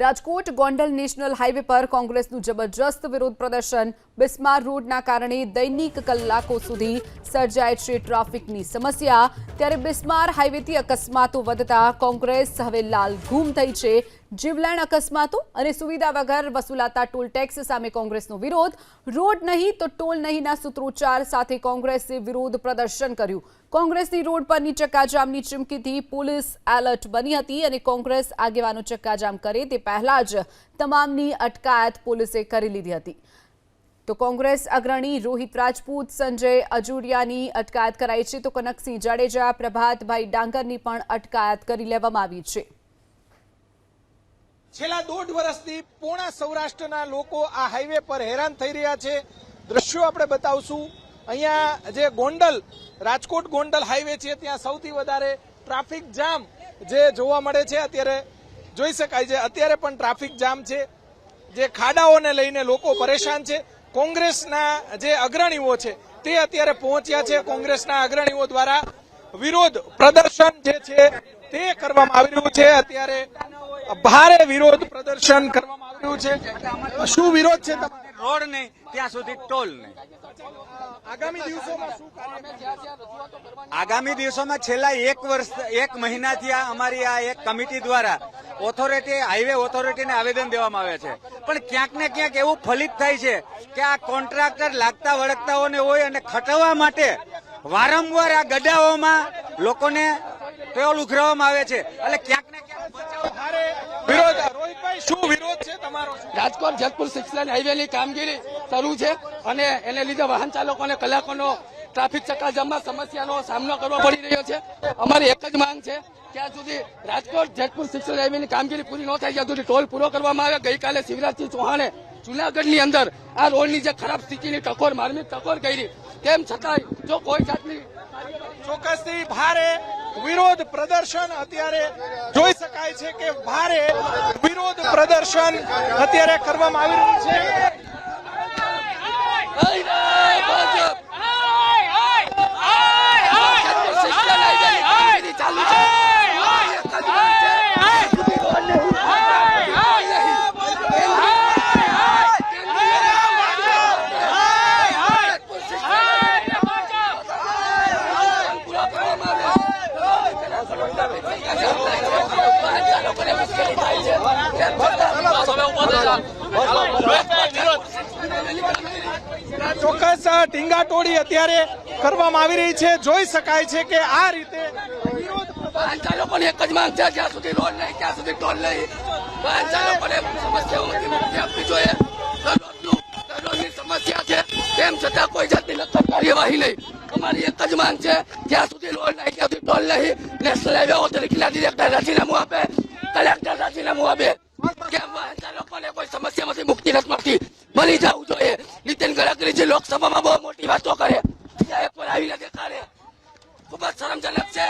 Rajkot Gondal national highway પર કોંગ્રેસનું જબરજસ્ત વિરોધ પ્રદર્શન. બિસ્માર રોડના કારણે દૈનિક કલાકો સુધી સર્જાય છે ટ્રાફિકની સમસ્યા. ત્યારે બિસ્માર હાઈવેથી અકસ્માતો વધતા કોંગ્રેસ હવે લાલ ઘૂમ થઈ છે. જીવલેણ અકસ્માતો અને સુવિધા વગર વસૂલાતા ટોલ ટેક્સ સામે કોંગ્રેસનો વિરોધ. રોડ નહીં તો ટોલ નહીંના સૂત્રોચ્ચાર સાથે કોંગ્રેસે વિરોધ પ્રદર્શન કર્યું. કોંગ્રેસની રોડ પરની ચક્કાજામની ચીમકીથી પોલીસ એલર્ટ બની હતી અને કોંગ્રેસ આગેવાનો ચક્કાજામ કરે તે પહેલા જ તમામની અટકાયત પોલીસે કરી લીધી હતી. તો કોંગ્રેસ અગ્રણી રોહિત રાજપૂત સંજય અજુડિયાની અટકાયત કરાઈ છે. તો કનકસિંહ જાડેજા, પ્રભાતભાઈ ડાંગરની પણ અટકાયત કરી લેવામાં આવી છે. છેલ્લા દોઢ વર્ષથી પૂર્ણ સૌરાષ્ટ્રના લોકો આ હાઈવે પર હેરાન થઈ રહ્યા છે. દ્રશ્યો આપણે બતાવશું. અહીંયા જે ગોંડલ, રાજકોટ ગોંડલ હાઈવે છે, ત્યાં સૌથી વધારે ટ્રાફિક જામ જે જોવા મળે છે. અત્યારે જોઈ શકાય છે, અત્યારે પણ ટ્રાફિક જામ છે. જે ખાડાઓને લઈને લોકો પરેશાન છે. કોંગ્રેસના જે અગ્રણીઓ છે, તે અત્યારે પહોંચ્યા છે. કોંગ્રેસના અગ્રણીઓ દ્વારા વિરોધ પ્રદર્શન જે છે તે કરવામાં આવી રહ્યું છે. અત્યારે ભારે વિરોધ પ્રદર્શન કરવામાં આવી રહ્યું છે. શું વિરોધ છે રોડ નહીં ત્યાં સુધી ટોલ નહીં આગામી દિવસોમાં આગામી દિવસોમાં છેલ્લા એક વર્ષ એક મહિનાથી આ અમારી આ એક કમિટી દ્વારા ઓથોરિટી હાઈવે ઓથોરિટીને આવેદન દેવામાં આવે છે. પણ ક્યાંક ને ક્યાંક એવું ફલિત થાય છે કે આ કોન્ટ્રાક્ટર લાગતા વળગતાઓને હોય અને ખટવા માટે વારંવાર આ ગડાઓમાં લોકોને ટોલ ઉઘરાવવામાં આવે છે. એટલે ક્યાંક ને ક્યાંક વિરોધ, રોહિતભાઈ, શું વિરોધ છે તમારો? રાજકોટ જેતપુર સિક્સ લાઇન હાઈવેની કામગીરી શરૂ છે અને એને લીધે વાહન ચાલકોને, કલાકોનો ટ્રાફિક ચક્કાજામમાં સમસ્યાનો સામનો કરવો પડી રહ્યો છે. અમારી એક જ માંગ છે ત્યાં સુધી રાજકોટ જેતપુર સિક્સ લાઇન હાઈવેની કામગીરી પૂરી ન થાય ત્યાં સુધી ટોલ પૂરો કરવામાં આવે. ગઈકાલે શિવરાજસિંહ ચૌહાણે જુનાગઢની અંદર આ રોડની જે ખરાબ સ્થિતિની ટકોર માર્મિક ટકોર કરી. તેમ છતાંય જો કોઈ જાતની ચોક્કસથી ભારે વિરોધ પ્રદર્શન અત્યારે જોઈ શકાય છે કે ભારે વિરોધ પ્રદર્શન અત્યારે કરવામાં આવી રહ્યું છે જેતપુર સિક્સ લાઇન હાઈવેની કામગીરી ચાલુ છે એક જ માંગ છે. જેતપુર સિક્સ પૂરા કરવામાં ચોક્કસ ટીંગાટોળી અત્યારે કરવામાં આવી રહી છે. જોઈ શકાય છે કે આ રીતે વિરોધ એક જ માંગ છે. જ્યાં સુધી રોડ નહીં, ત્યાં સુધી ટોલ નહીં. ચાલકોને સમસ્યાઓમાંથી મુક્તિ આપવી જોઈએ. સમસ્યા છે. તેમ છતાં કોઈ જાતની નક્કર કાર્યવાહી નહીં. અમારી એક જ માંગ છે. જ્યાં સુધી રોડ નહીં, ત્યાં સુધી ટોલ નહીં. નેશનલ હાઈવે ઓથોરિટીના ડિરેક્ટર રાજીનામું આપે. કલેક્ટર રાજીનામું આપે. વાહન ચાલકોને કોઈ સમસ્યામાંથી મુક્તિ નથી મળતી. મળી જવું જોઈએ. નીતિન ગડકરીજી લોકસભામાં બહુ મોટી વાતો કરે ત્યાં એક વાર આવીને દેખાડે. ખૂબ જ શરમજનક છે.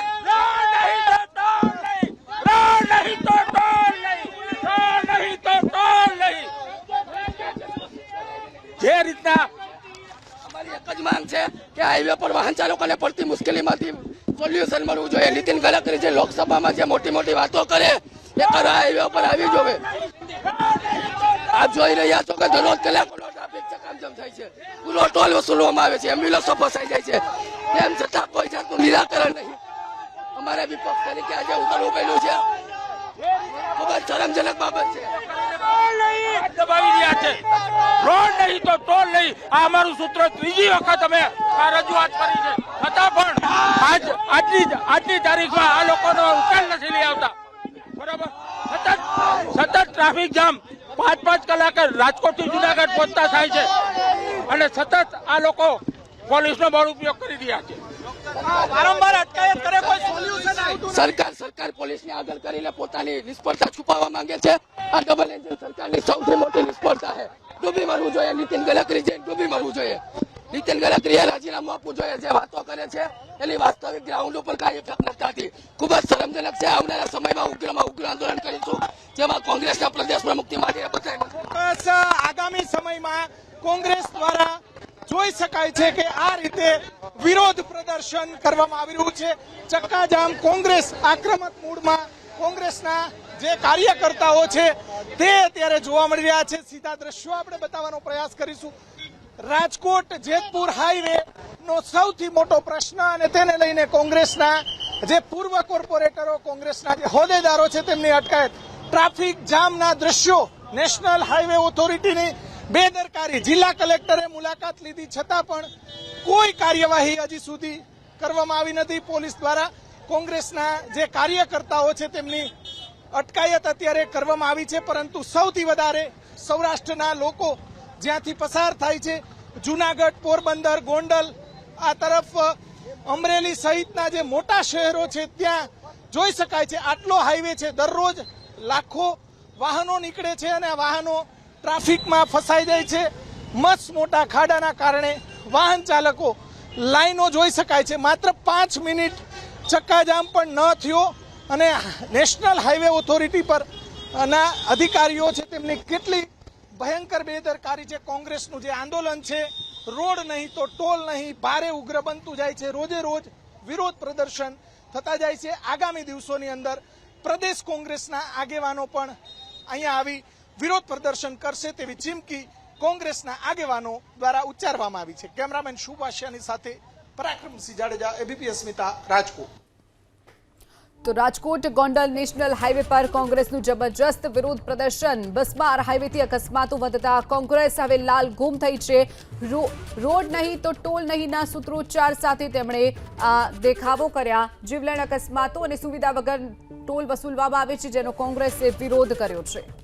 જે રીતના અમારી એક જ માંગ છે કે હાઈવે પર વાહન ચાલકોને પડતી મુશ્કેલીમાંથી સોલ્યુશન મળવું જોઈએ. નીતિન ગડકરી જે લોકસભામાં જે મોટી મોટી વાતો કરે એ કરવા હાઈવે પર આવી જોવે આપ જોઈ રહ્યા છો કે દરરોજ કલાકોનો ટ્રાફિક ચકામજામ થાય છે. પૂરો ટોલ વસૂલવામાં આવે છે, એમ્બ્યુલન્સો ફસાઈ જાય છે. તેમ છતાં કોઈ જાતનું નિરાકરણ નહીં. અમારે વિપક્ષ તરીકે આજે ઉતરવું પડ્યું છે. ખૂબ જ શરમજનક બાબત છે. દબાવી નહીં તો ટોલ નહીં. આ અમારું સૂત્ર ત્રીજી વખત અમે આ રજૂઆત કરી છે. છતાં પણ આજ આજની આજની તારીખમાં આ લોકોનો ઉકેલ નથી લઈ આવતા. સતત ટ્રાફિક જામ પાંચ પાંચ કલાકે રાજકોટથી જુનાગઢ પહોંચતા થાય છે. અને સતત આ લોકો પોલીસનો બળ ઉપયોગ કરી રહ્યા છે. વારંવાર અટકાયત કરે કોઈ સોલ્યુશન સરકાર સરકાર પોલીસને આગળ કરીને પોતાની નિષ્ફળતા છુપાવવા માંગે છે. આ ડબલ એન્જિન સરકારની સૌથી મોટી નિષ્ફળતા છે. ડૂબી મરવું જોઈએ નીતિન ગડકરી જઈને ડૂબી મરવું જોઈએ. નીતિન ગડકરીએ રાજીનામું આપવું જોઈએ જે વાતો કરે છે, એની વાસ્તવિક ગ્રાઉન્ડ ઉપર કાંઈ ઇફેક્ટ નથી થતી ખૂબ જ શરમજનક છે આવનારા સમયમાં ઉગ્રમાં ઉગ્ર આંદોલન કરીશું, જેમાં કોંગ્રેસના પ્રદેશ પ્રમુખથી માટે બધા આગામી સમયમાં કોંગ્રેસ દ્વારા જોઈ શકાય છે કે આ રીતે વિરોધ પ્રદર્શન કરવામાં આવી રહ્યું છે. ચક્કાજામ કોંગ્રેસ આક્રમક મૂડમાં કોંગ્રેસના જે કાર્યકર્તાઓ છે, તે અત્યારે જોવા મળી રહ્યા છે. સીધા દ્રશ્યો આપણે બતાવવાનો પ્રયાસ કરીશું. રાજકોટ જેતપુર હાઈવે નો સૌથી મોટો પ્રશ્ન અને તેને લઈને કોંગ્રેસના જે પૂર્વ કોર્પોરેટરો, કોંગ્રેસના જે હોદ્દેદારો છે તેમની અટકાયત. ટ્રાફિક જામના દ્રશ્યો, નેશનલ હાઈવે ઓથોરિટીની બેદરકારી. જિલ્લા કલેક્ટરે મુલાકાત લીધી, છતાં પણ કોઈ કાર્યવાહી હજી સુધી કરવામાં આવી નથી. પોલીસ દ્વારા કોંગ્રેસના જે કાર્યકર્તાઓ છે તેમની અટકાયત અત્યારે કરવામાં આવી છે, પરંતુ સૌથી વધારે સૌરાષ્ટ્રના લોકો જ્યાંથી પસાર થાય છે. જુનાગઢ, પોરબંદર, ગોંડલ, આ તરફ અમરેલી સહિતના જે મોટા શહેરો છે, ત્યાં જોઈ શકાય છે. આટલો હાઈવે છે. દરરોજ લાખો વાહનો નીકળે છે અને વાહનો ટ્રાફિકમાં ફસાઈ જાય છે. મસ્ત મોટા ખાડાના કારણે વાહન ચાલકો લાઈનો જોઈ શકાય છે. માત્ર પાંચ મિનિટ ચક્કાજામ પણ ન થયો અને નેશનલ હાઈવે ઓથોરિટી પર ના અધિકારીઓ છે, તેમની કેટલી ભયંકર બેદરકારી છે, કોંગ્રેસનું જે આંદોલન છે, રોડ નહીં તો ટોલ નહીં, ભારે ઉગ્ર બનતું જાય છે, રોજે રોજ વિરોધ પ્રદર્શન થતા જાય છે. આગામી દિવસોની અંદર પ્રદેશ કોંગ્રેસના આગેવાનો પણ અહીંયા આવી વિરોધ પ્રદર્શન કરશે તેવી ચીમકી કોંગ્રેસના આગેવાનો દ્વારા ઉચ્ચારવામાં આવી છે. કેમેરામેન શુભાષ્યાની સાથે પરાક્રમસિંહ જાડેજા એબીપી અસ્મિતા રાજકોટ. તો રાજકોટ ગોંડલ નેશનલ હાઈવે પર કોંગ્રેસનું જબરજસ્ત વિરોધ પ્રદર્શન. બસમાર હાઈવેથી અકસ્માતો વધતા કોંગ્રેસ હવે લાલ ગુમ થઈ છે. રોડ નહીં તો ટોલ નહીંના સૂત્રોચ્ચાર સાથે તેમણે દેખાવો કર્યા. જીવલેણ અકસ્માતો અને સુવિધા વગર ટોલ વસૂલવામાં આવે છે, જેનો કોંગ્રેસે વિરોધ કર્યો છે.